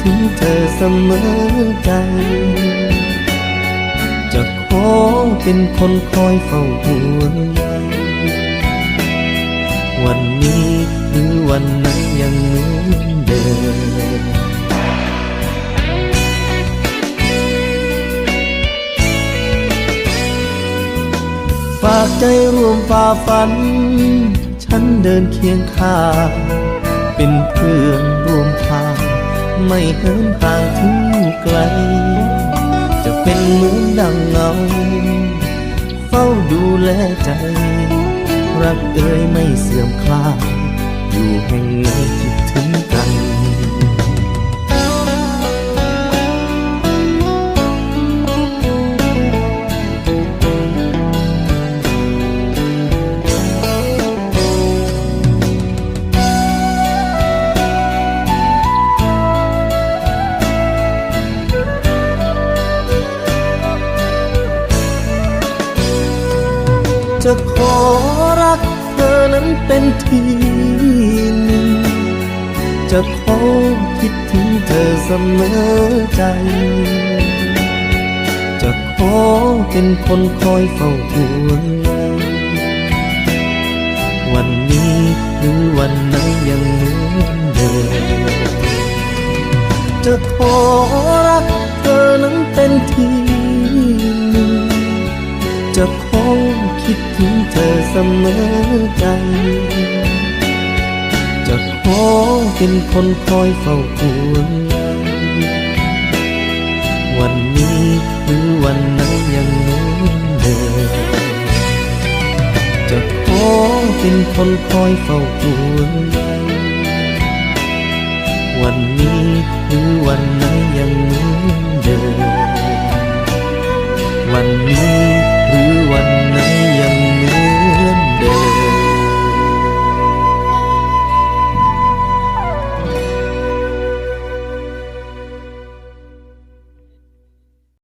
ถึงเธอเสมอใจจะขอเป็นคนคอยเฝ้าห่วงใยวันนี้หรือวันนั้นยังเหมือนเดิมฝากใจร่วมฝ่าฝัน ฉันเดินเคียงข้างเป็นเพื่อนร่วมท ไม่เหินห่างถึงไกล จะเป็นเหมือนดังเงา เฝ้าดูแลใจ รักเอ่ยไม่เสื่อมคลายอยู่แห่งไหน จะขอรักเธอนั้นเป็นทีหนึ่ง จะขอคิดถึงเธอเสมอใจ จะขอเป็นคนคอยเฝ้าห่วงใยวันนี้หรือวันไหนยังเหมือนเดิมจะขอรักเธอนั้นเป็นที คิดถึงเธอเสมอใจจะขอเป็นคนคอยเฝ้าห่วงวันนี้หรือวันไหนยังเหมือนเดิมจะขอเป็นคนคอยเฝ้าห่วงวันนี้หรือวันไหนยังเหมือนเดิมวันนี้หรือวันไหน